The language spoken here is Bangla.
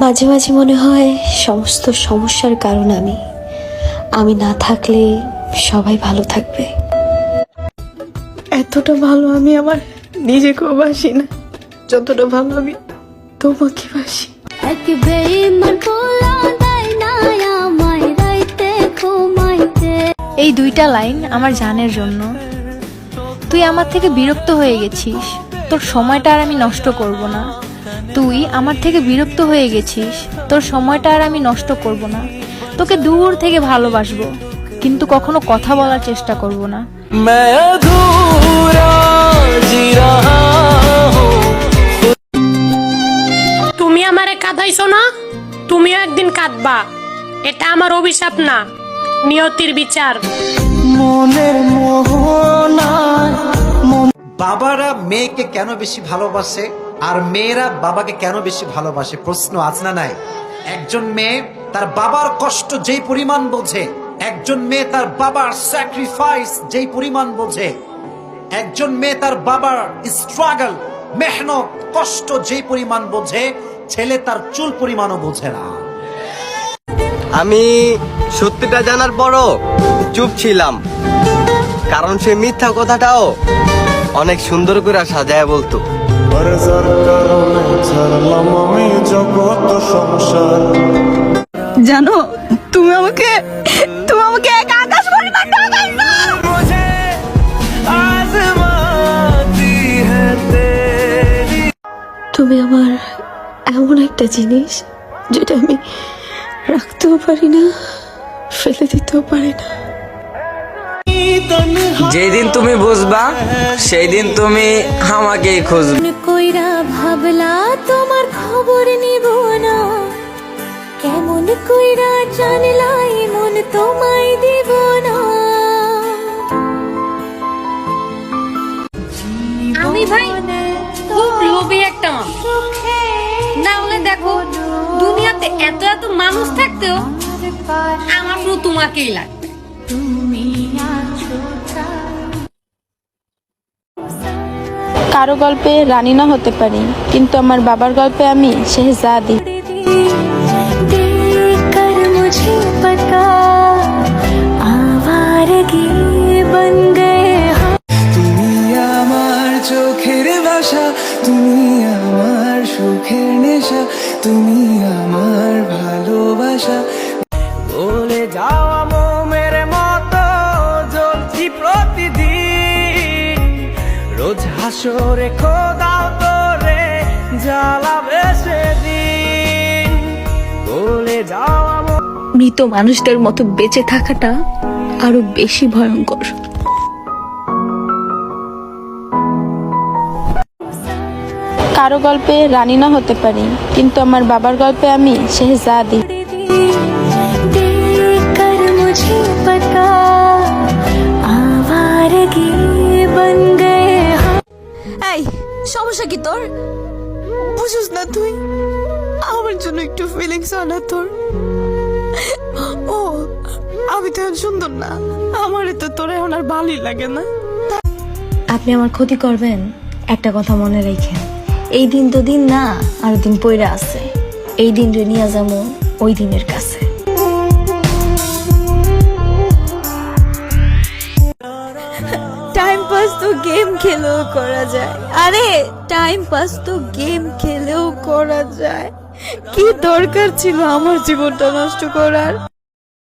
মাঝে মাঝে মনে হয় সমস্ত সমস্যার কারণ আমি। আমি না থাকলে সবাই ভালো থাকবে। এতটা ভালো আমি আমার নিজেকেও বাসি না। যতটা ভালো আমি তোমাকে বাসি। এই দুইটা লাইন আমার জানের জন্য। তুই আমার থেকে বিরক্ত হয়ে গেছিস। তোর সময়টা আর আমি নষ্ট করব না। তুই আমার থেকে বিরক্ত হয়ে গেছিস। তোর সময়টা আর আমি নষ্ট করব না। তোকে দূর থেকে ভালোবাসবো কিন্তু কখনো কথা বলার চেষ্টা করব না। তুমি আমারে কাঁদাইছো না? তুমিও একদিন কাঁদবা। এটা আমার অভিশাপ না নিয়তির বিচার। মনের মোহন মেয়েকে কেন বেশি ভালোবাসে? আর মেয়েরা বাবাকে কেন বেশি ভালোবাসে? প্রশ্ন আছে না নাই? একজন মেয়ে তার বাবার কষ্ট যেই পরিমাণ বোঝে, একজন মেয়ে তার বাবার স্যাক্রিফাইস যেই পরিমাণ বোঝে, একজন মেয়ে তার বাবার স্ট্রাগল মেহনত, কষ্ট যেই পরিমাণ বোঝে, ছেলে তার চুল পরিমাণও বোঝে না। আমি সত্যিটা জানার পরও চুপ ছিলাম, কারণ সে মিথ্যা কথাটাও অনেক সুন্দর করে সাজায় বলতো। জানো তুমি আমাকে তুমি আমাকে তুমি আমার এমন একটা জিনিস যেটা আমি রাখতেও পারি না ফেলে দিতেও পারি না। যেদিন তুমি বুঝবা সেই দিন তুমি আমাকেই খুঁজবে। কইরা ভাবলা তোমার খবর নিব না। কেমন কইরা জানলা মন তোমায় দিব না। আমি ভাই খুব লোভী একটা মানুষ। না হলে দেখো দুনিয়াতে এত এত মানুষ থাকতেও আমার শুধু তোমাকেই লাগবে। কারও গল্পে রানী না হতে পারি কিন্তু আমার বাবার গল্পে আমি শেহজাদি। চোখের ভাষা তুমি আমার সুখের নেশা তুমি আমার ভালোবাসা। হাসরে খোদাও তোরে জ্বালাবে সেদিন। বলে যাওয়া মৃত মানুষদের মতো বেঁচে থাকাটা আরও বেশি ভয়ঙ্কর। কারও গল্পে রানী না হতে পারি কিন্তু আমার বাবার গল্পে আমি শেহজাদি। সমস্যা কি তোর? বুঝিস না তুই? আমার জন্য একটু ফিলিংস আনা তোর। ও আমি তো সুন্দর না। আমার তো তোর এখন আর ভালোই লাগে না। আপনি আমার ক্ষতি করবেন একটা কথা মনে রেখেন। এই দিন তো দিন না আর দিন পইরা আছে। এই দিন রে নিয়ে যাব ওই দিনের কাছে। গেম খেলেও করা যায়। আরে টাইম পাস তো গেম খেলেও করা যায়। কি দরকার ছিল আমার জীবনটা নষ্ট করার?